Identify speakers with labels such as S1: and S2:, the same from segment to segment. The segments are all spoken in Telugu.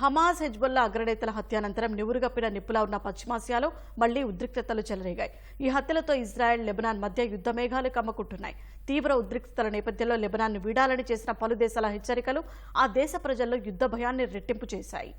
S1: హమాస్ హెజ్బుల్లా అగ్రనేతల హత్యానంతరం నివురుగప్పిన నిప్పులా ఉన్న పశ్చిమాసియాలో మళ్ళీ ఉద్రిక్తతలు చెలరేగాయి. ఈ హత్యలతో ఇజ్రాయెల్ లెబనాన్ మధ్య యుద్ధ మేఘాలు కమ్ముకుంటున్నాయి. తీవ్ర ఉద్రిక్తతల నేపథ్యంలో లెబనాన్ను వీడాలని చేసిన పలు దేశాల హెచ్చరికలు ఆ దేశ ప్రజల్లో యుద్ధ భయాన్ని రెట్టింపు చేశాయి.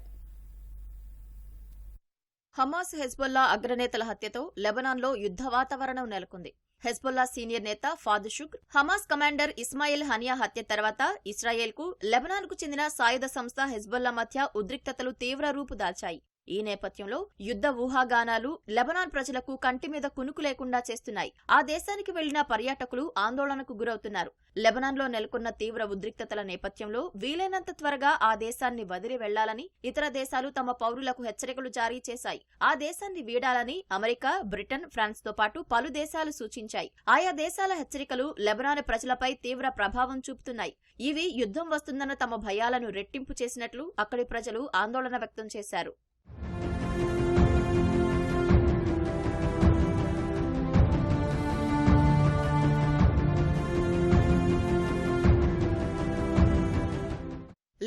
S2: హమాస్ హెజ్బుల్లా అగ్రనేతల హత్యతో లెబనాన్లో యుద్ధ వాతావరణం నెలకొంది. హెజ్బుల్లా సీనియర్ నేత Fuad Shukr Hamas commander Ismail Haniyeh హత్య తర్వాత ఇస్రాయేల్కు లెబనాన్కు చెందిన సాయుధ సంస్థ హెజ్బుల్లా మధ్య ఉద్రిక్తతలు తీవ్ర రూపు దాల్చాయి. ఈ నేపథ్యంలో యుద్ధ ఊహాగానాలు లెబనాన్ ప్రజలకు కంటి మీద కునుకు లేకుండా చేస్తున్నాయి. ఆ దేశానికి వెళ్ళిన పర్యాటకులు ఆందోళనకు గురవుతున్నారు. లెబనాన్లో నెలకొన్న తీవ్ర ఉద్రిక్తతల నేపథ్యంలో వీలైనంత త్వరగా ఆ దేశాన్ని వదిలి వెళ్ళాలని ఇతర దేశాలు తమ పౌరులకు హెచ్చరికలు జారీ చేశాయి. ఆ దేశాన్ని వీడాలని అమెరికా బ్రిటన్ ఫ్రాన్స్తో పాటు పలు దేశాలు సూచించాయి. ఆయా దేశాల హెచ్చరికలు లెబనాన్ ప్రజలపై తీవ్ర ప్రభావం చూపుతున్నాయి. ఇవి యుద్ధం వస్తుందన్న తమ భయాలను రెట్టింపు చేసినట్లు అక్కడి ప్రజలు ఆందోళన వ్యక్తం చేశారు.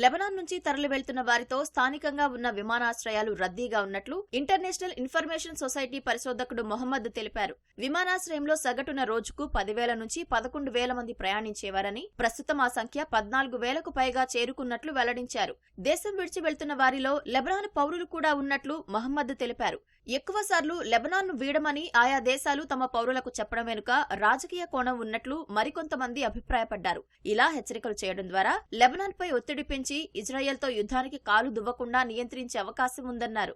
S2: లెబనాన్ నుంచి తరలి వెళ్తున్న వారితో స్థానికంగా ఉన్న విమానాశ్రయాలు రద్దీగా ఉన్నట్లు ఇంటర్నేషనల్ ఇన్ఫర్మేషన్ సొసైటీ పరిశోధకుడు మొహమ్మద్ తెలిపారు. విమానాశ్రయంలో సగటున రోజుకు పదివేల నుంచి పదకొండు వేల మంది ప్రయాణించేవారని ప్రస్తుతం ఆ సంఖ్య పద్నాలుగు వేలకు పైగా చేరుకున్నట్లు వెల్లడించారు. దేశం విడిచి వెళ్తున్న వారిలో లెబనాన్ పౌరులు కూడా ఉన్నట్లు మహమ్మద్ తెలిపారు. ఎక్కువసార్లు లెబనాన్ను వీడమని ఆయా దేశాలు తమ పౌరులకు చెప్పడం వెనుక రాజకీయ కోణం ఉన్నట్లు మరికొంతమంది అభిప్రాయపడ్డారు. ఇలా హెచ్చరికలు చేయడం ద్వారా లెబనాన్పై ఒత్తిడి పెంచి ఇజ్రాయెల్తో యుద్ధానికి కాలు దువ్వకుండా నియంత్రించే అవకాశం ఉందన్నారు.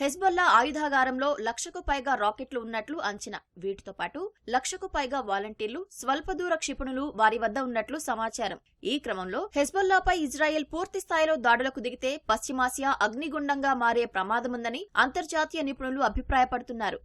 S2: హెజ్బొల్లా ఆయుధాగారంలో లక్షకు పైగా రాకెట్లు ఉన్నట్లు అంచనా. వీటితో పాటు లక్షకు పైగా వాలంటీర్లు స్వల్పదూర క్షిపణులు వారి వద్ద ఉన్నట్లు సమాచారం. ఈ క్రమంలో హెజ్బొల్లాపై ఇజ్రాయెల్ పూర్తి స్థాయిలో దాడులకు దిగితే పశ్చిమాసియా అగ్నిగుండంగా మారే ప్రమాదముందని అంతర్జాతీయ నిపుణులు అభిప్రాయపడుతున్నారు.